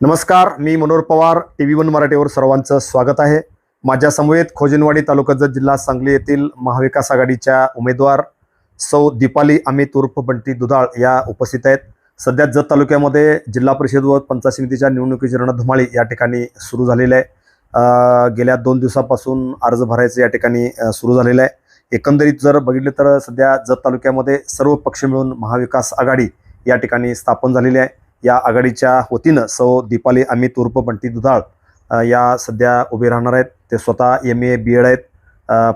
नमस्कार मी Manohar Pawar T V one मराठीवर सर्वांचं स्वागत आहे. माझ्या समवेत खोजनवाडी तालुका जिल्हा सांगली येथील महाविकास आघाडीच्या उमेदवार सौ दीपाली अमित उर्फ बंटी दुधाळ या उपस्थित आहेत. सध्या जत तालुक्यामध्ये जिल्हा परिषद व पंचायत समितीच्या निवडणुकीची रणधुमाळी या ठिकाणी सुरू झालेली आहे. गेल्या दोन दिवसापासून अर्ज भरायचं या ठिकाणी सुरू झालेलं आहे. एकंदरीत जर बघितलं तर सध्या जत तालुक्यामध्ये सर्व पक्ष मिळून महाविकास आघाडी या ठिकाणी स्थापन झालेली आहे. या आघाडीच्या वतीनं सौ दीपाली अमित उर्फ बंटी दुधाळ या सध्या उभे राहणार आहेत. ते स्वतः एम ए बी एड आहेत.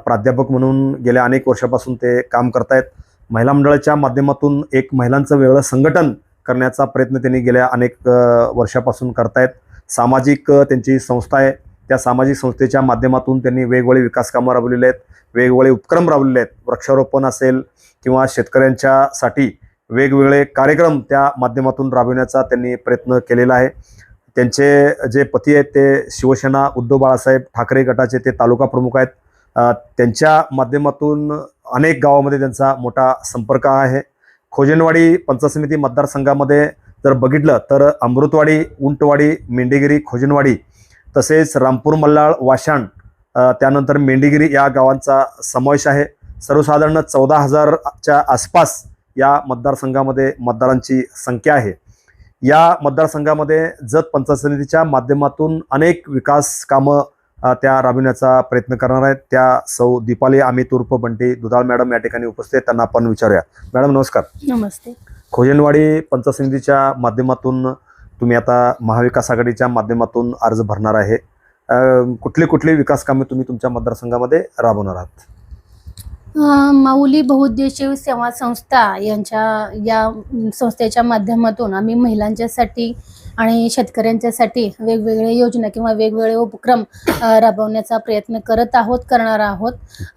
प्राध्यापक म्हणून गेल्या अनेक वर्षापासून ते काम करतायत. महिला मंडळाच्या माध्यमातून एक महिलांचं वेगळं संघटन करण्याचा प्रयत्न त्यांनी गेल्या अनेक वर्षापासून करतायत. सामाजिक त्यांची संस्था आहे. त्या सामाजिक संस्थेच्या माध्यमातून त्यांनी वेगवेगळे विकास कामं राबवलेले आहेत. वेगवेगळे उपक्रम राबवलेले आहेत. वृक्षारोपण असेल किंवा शेतकऱ्यांच्यासाठी वेगवेगळे कार्यक्रम त्या माध्यमातून राबविण्याचा त्यांनी प्रयत्न केलेला आहे. त्यांचे जे पती आहेत ते शिवसेना उद्धव बाळासाहेब ठाकरे गटाचे ते तालुका प्रमुख आहेत. त्यांच्या माध्यमातून अनेक गावामध्ये त्यांचा मोठा संपर्क आहे. खोजनवाडी पंचायत समिती मतदारसंघामध्ये जर बघितलं तर अमृतवाडी उंटवाडी मेंढेगिरी खोजनवाडी तसेच रामपूर मल्लाळ वाशाण त्यानंतर मेंढेगिरी या गावांचा समावेश आहे. सर्वसाधारण चौदा हजारच्या आसपास या मतदारसंघामध्ये मतदारांची संख्या आहे. या मतदारसंघामध्ये जत पंचायत समितीच्या माध्यमातून अनेक विकास कामं त्या राबविण्याचा प्रयत्न करणार आहेत. त्या सौ दीपाली अमित उर्फ बंटी दुधाळ मॅडम या ठिकाणी उपस्थित आहेत. त्यांना आपण विचारूया. मॅडम नमस्कार. नमस्ते. खोजनवाडी पंचायत समितीच्या माध्यमातून तुम्ही आता महाविकास आघाडीच्या माध्यमातून अर्ज भरणार आहे. कुठली कुठली विकास कामे तुम्ही तुमच्या मतदारसंघामध्ये राबवणार आहात? माऊली बहुउद्देशीय सेवा संस्था यांच्या या संस्थेच्या माध्यमातून आम्ही महिलांच्यासाठी आणि शेतकऱ्यांच्यासाठी वेगवेगळ्या योजना किंवा वेगवेगळे उपक्रम राबवण्याचा प्रयत्न करत आहोत करणार आहोत.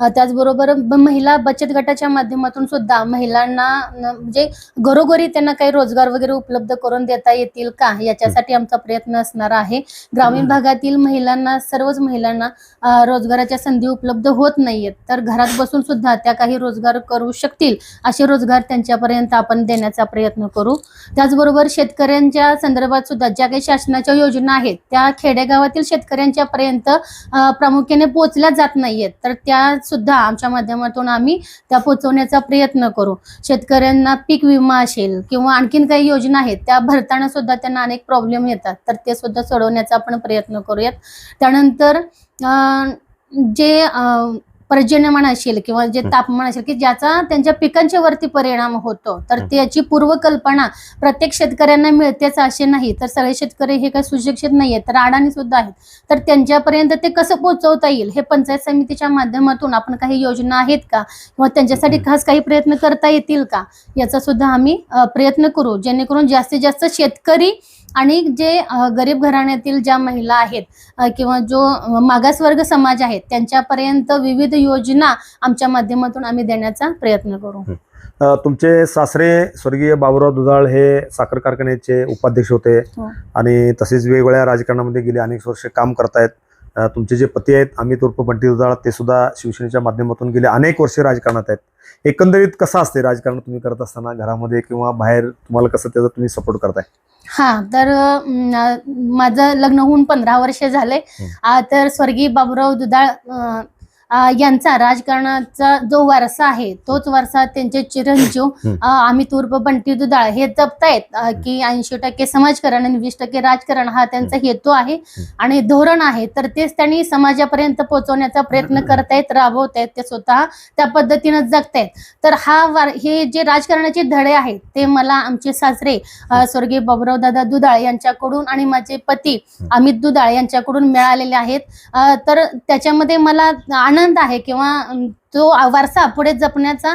त्याचबरोबर महिला बचत गटाच्या माध्यमातून सुद्धा महिलांना म्हणजे घरोघरी त्यांना काही रोजगार वगैरे उपलब्ध करून देता येतील का? याच्यासाठी आमचा प्रयत्न असणार आहे. ग्रामीण भागातील महिलांना सर्वच महिलांना रोजगाराच्या संधी उपलब्ध होत नाहीयेत. तर घरात बसून सुद्धा त्या काही रोजगार करू शकतील असे रोजगार त्यांच्यापर्यंत आपण देण्याचा प्रयत्न करू. त्याचबरोबर शेतकऱ्यांच्या संदर्भात सुद्धा ज्या काही शासनाच्या योजना आहेत त्या खेडेगावातील शेतकऱ्यांच्या पर्यंत प्रामुख्याने पोहोचल्या जात नाहीयेत. तर त्या सुद्धा आमच्या माध्यमातून आम्ही त्या पोहोचवण्याचा प्रयत्न करू. शेतकऱ्यांना पीक विमा असेल किंवा आणखीन काही योजना आहेत त्या भरताना सुद्धा त्यांना अनेक प्रॉब्लेम येतात. तर ते सुद्धा सोडवण्याचा आपण प्रयत्न करूयात. त्यानंतर जे पर्जन्यमान असेल किंवा जे. तापमान असेल की ज्याचा त्यांच्या पिकांच्या वरती परिणाम होतो तर. त्याची पूर्वकल्पना प्रत्येक शेतकऱ्यांना मिळतेच असे नाही तर सगळे शेतकरी हे काही सुशिक्षित नाही आहेत तर अडाणी सुद्धा आहेत तर त्यांच्यापर्यंत ते कसं पोहोचवता येईल हे पंचायत समितीच्या माध्यमातून आपण काही योजना आहेत का किंवा त्यांच्यासाठी. खास काही प्रयत्न करता येतील का याचा सुद्धा आम्ही प्रयत्न करू जेणेकरून जास्तीत जास्त शेतकरी आणि जे गरीब घराण्यातील ज्या महिला आहेत किंवा जो मागासवर्ग समाज आहे त्यांच्यापर्यंत विविध योजना आमच्या माध्यमातून आम्ही देण्याचा प्रयत्न करू. तुमचे सासरे स्वर्गीय बाबुराव दुधाळ हे साखर कारखान्याचे उपाध्यक्ष होते हो. आणि तसेच वेगवेगळ्या राजकारणामध्ये गेली अनेक वर्ष काम करतायत. तुमचे जे पती आहेत अमित उर्फ बंटी दुधाळ ते सुद्धा शिवसेनेच्या माध्यमातून गेले अनेक वर्षे राजकारणात आहेत. एकंदरीत कसं असते राजकारण तुम्ही करत असताना घरामध्ये किंवा बाहेर तुम्हाला कसं त्याचा तुम्ही सपोर्ट करताय? हा तर माझं लग्न होऊन पंधरा वर्ष झाले. आ, तर स्वर्गीय बाबुराव दुधाळ यांचा राजकारणाचा जो वारसा आहे तोच वारसा त्यांचे चिरंजीव हं. अमित उर्फ बंटी दुधाळ हे जपतायत. की ऐंशी टक्के समाजकारण आणि वीस टक्के राजकारण हा त्यांचा हेतू आहे आणि धोरण आहे. तर तेच त्यांनी समाजापर्यंत पोहोचवण्याचा प्रयत्न करतायत राबवतायत ते स्वतः त्या पद्धतीनं जगतायत. तर हा वार हे जे राजकारणाचे धडे आहेत ते मला आमचे सासरे स्वर्गीय बाबुराव दादा दुधाळ यांच्याकडून आणि माझे पती अमित दुधाळ यांच्याकडून मिळालेले आहेत. तर त्याच्यामध्ये मला आनंद आहे किंवा तो वारसा पुढे जपण्याचा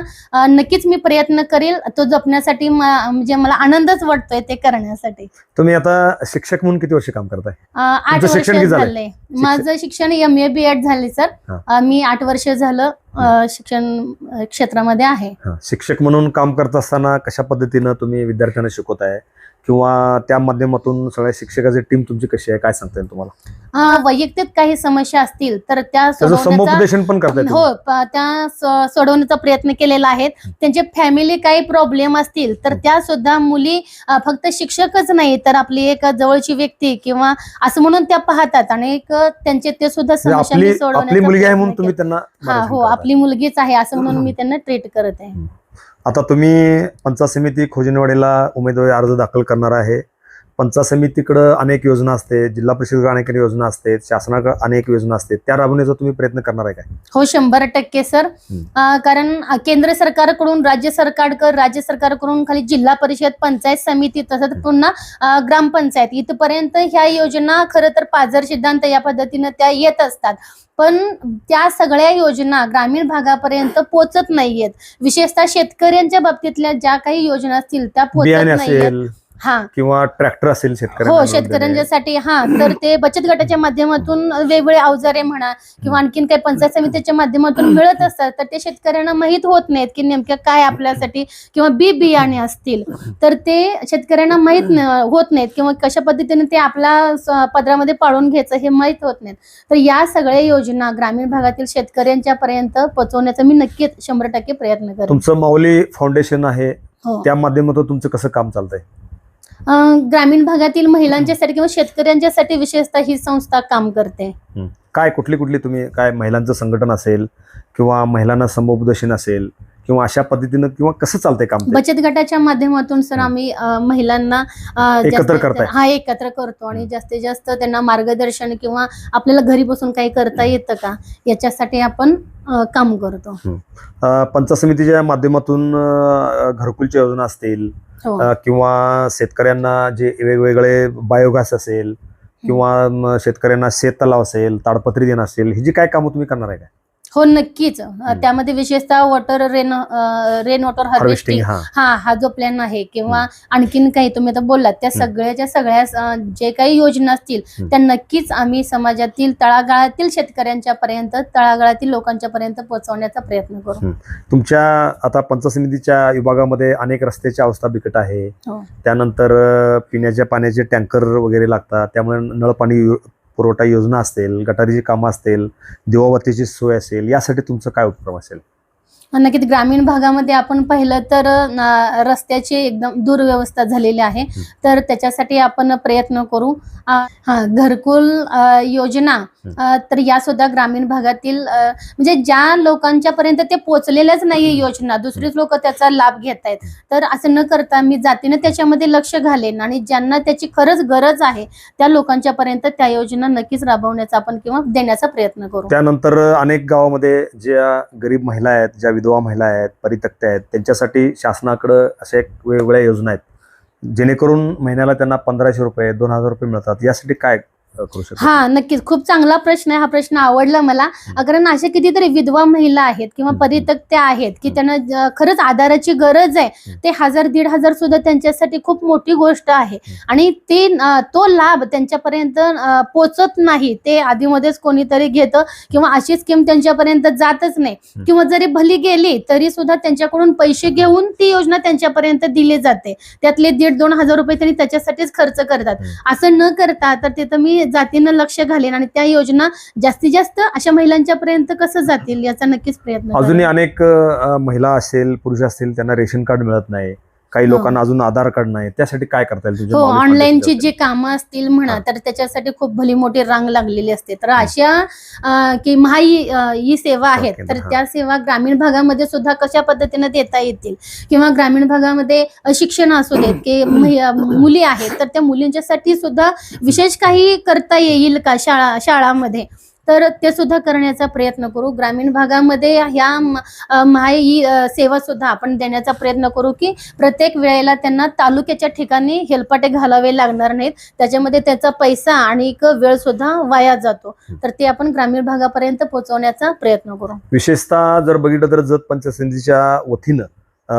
नक्कीच मी प्रयत्न करेल. तो जपण्यासाठी म्हणजे मला आनंदच वाटतोय ते करण्यासाठी. तुम्ही आता शिक्षक म्हणून किती वर्ष काम करताय? आठ वर्ष? झाले माझं शिक्षण? एम ए बी एड झाले सर. मी आठ वर्ष झालं शिक्षण क्षेत्रामध्ये आहे. शिक्षक म्हणून काम करत असताना कशा पद्धतीनं तुम्ही विद्यार्थ्यांना शिकवताय? किंवा त्या माध्यमातून सगळ्या शिक्षकाची टीम तुमची कशी आहे? काय सांगता येईल तुम्हाला? अ, वैयक्तिक काही समस्या असतील तर त्या त्याचं सोडवण्याचा समुपदेशन पण करताय हो प- त्या स- सोडवण्याचा प्रयत्न केलेला आहे त्यांचे फॅमिली काही प्रॉब्लेम असतील तर त्या सुद्धा मुली अ, फक्त शिक्षकच नाही तर आपली एक जवळची व्यक्ती किंवा असं म्हणून त्या पाहतात. आणि एक त्यांचे ते सुद्धा म्हणजे समस्या आपली मी सोडवण्याचा मुलगी आहे प्रयत्न म्हणून तुम्ही केला. त्यांना हा हो करताय. आपली मुलगीच आहे असं म्हणून मी त्यांना ट्रीट करत आहे. आता तुम्ही पंचायत समिती खोजनवाडीला उमेदवारी अर्ज दाखल करणार आहे. पंचायत समितीकडं अनेक योजना असते जिल्हा परिषदेकडे अनेक योजना असते शासनाकडे अनेक योजना असते. त्या राबवण्याचा तुम्ही प्रयत्न करणार आहे काय? हो शंभर टक्के सर. कारण केंद्र सरकारकडून राज्य सरकारकडे राज्य सरकारकडून खाली जिल्हा परिषद पंचायत समिती तसंच पुन्हा ग्रामपंचायत इथपर्यंत ह्या योजना खरं तर पाझर सिद्धांत या पद्धतीनं त्या येत असतात. पण त्या सगळ्या योजना ग्रामीण भागापर्यंत पोचत नाहीयेत. विशेषतः शेतकऱ्यांच्या बाबतीतल्या ज्या काही योजना असतील त्या पोचत नाहीयेत. हा. किंवा ट्रॅक्टर असेल शेतकऱ्यांना हो. शेतकऱ्यांच्यासाठी हा. तर ते बचत गटाच्या माध्यमातून वेगवेगळे अवजारे म्हणा किंवा आणखीन काही पंचायत समितीच्या माध्यमातून मिळत असतात तर ते शेतकऱ्यांना माहीत होत नाहीत की नेमक्या काय आपल्यासाठी किंवा बी बियाणे असतील. तर ते शेतकऱ्यांना माहीत होत नाहीत किंवा कशा पद्धतीने ते आपल्या पदरामध्ये पाळून घ्यायचं हे माहीत होत नाहीत. तर या सगळ्या योजना ग्रामीण भागातील शेतकऱ्यांच्या पर्यंत पोहोचवण्याचा मी नक्कीच शंभर टक्के प्रयत्न करेन. तुमचं माऊली फाउंडेशन आहे हो. त्या माध्यमातून तुमचं कसं काम चालतंय? ग्रामीण भागातील महिलांच्यासाठी किंवा शेतकऱ्यांच्यासाठी विशेषतः ही संस्था काम करते. काय कुठली कुठली तुम्ही काय महिलांचं संघटन असेल किंवा महिलांना समुपदेशन असेल किंवा अशा पद्धतीनं किंवा कसं चालतंय काम ते? बचत गटाच्या माध्यमातून सर. आम्ही अ, महिलांना अ, एकत्र करताय. हा एकत्र करतो आणि. जास्तीत जास्त त्यांना मार्गदर्शन किंवा आपल्याला घरी बसून काही करता येतं का याच्यासाठी आपण अ, काम करतो अं, पंचायत समितीच्या माध्यमातून अं, घरकुलच्या योजना असतील हो अं, किंवा शेतकऱ्यांना जे वेगवेगळे बायोगॅस असेल किंवा म, शेतकऱ्यांना शेततलाव असेल ताडपत्री देणं असेल ही जी काय कामं तुम्ही करणार आहे का हो नक्कीच. त्यामध्ये विशेषतः water rain rain water harvesting हा. हा जो प्लॅन आहे किंवा आणखीन काही तुम्ही आता बोललात त्या. सगळ्याच्या सगळ्या जे काही योजना असतील. त्या नक्कीच आम्ही समाजातील तळागाळातील शेतकऱ्यांच्या पर्यंत तळागाळातील लोकांच्या पर्यंत पोहोचवण्याचा प्रयत्न करू. तुमच्या आता पंचायत समितीच्या विभागामध्ये अनेक रस्त्याची अवस्था बिकट आहे. हो. त्यानंतर पिण्याच्या पाण्याचे टँकर वगैरे लागतात. त्यामुळे नळपाणी यो- पुरवठा योजना असतील गटारीची कामं असतील दिवाबत्तीची सोय असेल यासाठी तुमचं काय उपक्रम असेल? नक्कीच ग्रामीण भागामध्ये आपण पाहिलं तर रस्त्याची एकदम दुर्व्यवस्था झालेली आहे. तर त्याच्यासाठी आपण प्रयत्न करू. हा घरकुल योजना तर या सुद्धा ग्रामीण भागातील म्हणजे ज्या लोकांच्या पर्यंत ते पोहोचलेल्याच नाहीये योजना दुसरीच लोक त्याचा लाभ घेत आहेत. तर असं न करता मी जातीनं त्याच्यामध्ये लक्ष घालेन आणि ज्यांना त्याची खरंच गरज आहे त्या लोकांच्या पर्यंत त्या योजना नक्कीच राबवण्याचा आपण किंवा देण्याचा प्रयत्न करू. त्यानंतर अनेक गावामध्ये ज्या गरीब महिला आहेत ज्या विधवा महिला आहेत परित्यक्त्या आहेत त्यांच्यासाठी शासनाकडं अशा एक वेगवेगळ्या योजना आहेत. जेणेकरून महिन्याला त्यांना पंधराशे रुपये दोन हजार रुपये मिळतात. यासाठी काय करू शकतो हा नक्कीच खूप चांगला प्रश्न आहे हा प्रश्न आवडला मला कारण अशा कितीतरी विधवा महिला आहेत किंवा हम्म. परित्यक्त्या आहेत की. त्यांना खरंच आधाराची गरज आहे. ते हजार दीड हजार सुद्धा त्यांच्यासाठी खूप मोठी गोष्ट आहे. आणि ते तो लाभ त्यांच्यापर्यंत पोचत नाही ते आधीमध्येच कोणीतरी घेतं किंवा अशी स्कीम त्यांच्यापर्यंत जातच नाही. किंवा जरी भली गेली तरी सुद्धा त्यांच्याकडून पैसे घेऊन ती योजना त्यांच्यापर्यंत दिली जाते त्यातले दीड दोन हजार रुपये त्यांनी त्याच्यासाठीच खर्च करतात. असं न करता तर तिथं मी जातीनं लक्ष घालेन आणि त्या योजना जास्तीत जास्त अशा महिलांच्या पर्यंत कसं जातील याचा नक्कीच प्रयत्न अजूनही. अनेक महिला असेल पुरुष असतील त्यांना रेशन कार्ड मिळत नाही काही हो. लोकांना अजून आधार कार्ड नाही त्यासाठी काय करता येईल तुझ्या हो ऑनलाईनची फाउंडेशनच्या जी कामं असतील म्हणा हा. तर त्याच्यासाठी खूप भली मोठी रांग लागलेली असते तर अशा की महाई अं, ही सेवा आहेत तर हा. त्या सेवा ग्रामीण भागामध्ये सुद्धा कशा पद्धतीने देता येतील किंवा ग्रामीण भागामध्ये शिक्षण असू देत की महि- मुली आहेत तर त्या मुलींच्यासाठी सुद्धा विशेष काही करता येईल का शाळा शाळामध्ये तर ते सुद्धा करण्याचा प्रयत्न करू. ग्रामीण भागामध्ये ह्या म- अं, महाई ही सेवा सुद्धा आपण देण्याचा प्रयत्न करू की प्रत्येक वेळेला त्यांना तालुक्याच्या ठिकाणी हेलपाटे घालावे लागणार नाहीत. त्याच्यामध्ये त्याचा पैसा आणि एक वेळ सुद्धा वाया जातो. तर ते आपण ग्रामीण भागापर्यंत पोहोचवण्याचा प्रयत्न करू. विशेषतः जर बघितलं तर जत पंचायत समितीच्या वतीनं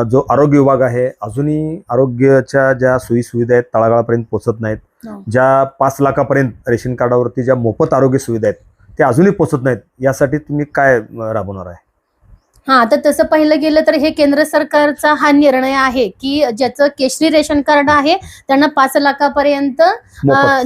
जो आरोग्य विभाग आहे अजूनही आरोग्याच्या ज्या सोयी सुविधा आहेत तळागाळापर्यंत पोहोचत नाहीत. हो. ज्या पाच लाखापर्यंत रेशन कार्डावरती ज्या मोफत आरोग्य सुविधा आहेत ते अजूनही पोहोचत नाहीत. यासाठी तुम्ही काय राबवणार आहे? हा तर तसं पाहिलं गेलं तर हे केंद्र सरकारचा हा निर्णय आहे की ज्याचं केशरी रेशन कार्ड आहे त्यांना पाच लाखापर्यंत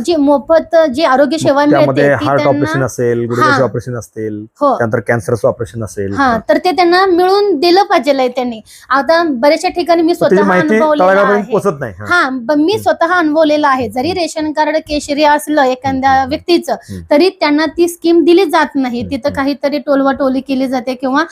जी मोफत जी आरोग्य सेवा मिळते हार्ट ऑपरेशन असेल. ऑपरेशन असेल हो त्यानंतर कॅन्सरचं ऑपरेशन असेल हा तर ते त्यांना मिळून दिलं पाहिजे त्यांनी आता बऱ्याचशा ठिकाणी मी स्वतः अनुभवलेलं आहे हा. मी स्वतः अनुभवलेलं आहे जरी रेशन कार्ड केशरी असलं एखाद्या. व्यक्तीचं. तरी त्यांना ती स्कीम दिली जात नाही. तिथं काहीतरी टोलवा टोली केली जाते किंवा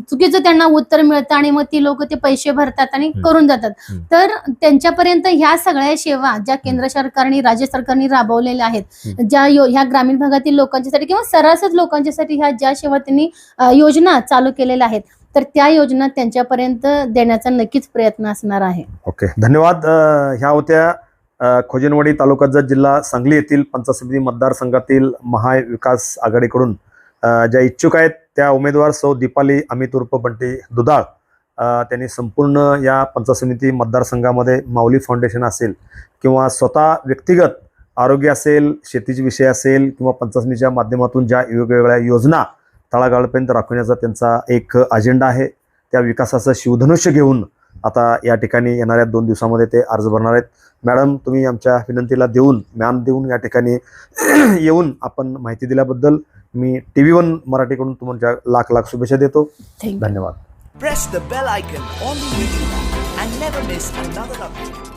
चुकीचं त्यांना उत्तर मिळतं आणि मग ती लोक ते पैसे भरतात आणि. करून जातात. तर त्यांच्यापर्यंत ह्या सगळ्या सेवा ज्या केंद्र सरकारने राज्य सरकारने राबवलेल्या आहेत. ज्या यो- ह्या ग्रामीण भागातील लोकांच्यासाठी किंवा सरासर लोकांच्यासाठी ह्या ज्या सेवा त्यांनी योजना चालू केलेल्या आहेत तर त्या योजना त्यांच्यापर्यंत देण्याचा नक्कीच प्रयत्न असणार आहे ओके धन्यवाद ह्या होत्या खोजनवाडी तालुका जिल्हा सांगली येथील पंचायत समिती मतदारसंघातील महाविकास आघाडीकडून ज्या इच्छुक आहेत त्या उमेदवार सौ दीपाली अमित उर्फ बंटी दुधाळ त्यांनी संपूर्ण या पंचायत समिती मतदारसंघामध्ये माऊली फाउंडेशन असेल किंवा स्वतः व्यक्तिगत आरोग्य असेल शेतीचे विषय असेल किंवा पंचायत समितीच्या माध्यमातून ज्या वेगवेगळ्या योजना तळागाळापर्यंत राखवण्याचा त्यांचा एक अजेंडा आहे. त्या विकासाचं शिवधनुष्य घेऊन आता या ठिकाणी येणाऱ्या दोन दिवसामध्ये ते अर्ज भरणार आहेत. मॅडम तुम्ही आमच्या विनंतीला देऊन मॅम देऊन या ठिकाणी येऊन आपण माहिती दिल्याबद्दल मी टीव्ही वन मराठीकडून तुमच्या लाख लाख शुभेच्छा देतो. धन्यवाद. Press the bell icon on the YouTube and never miss another.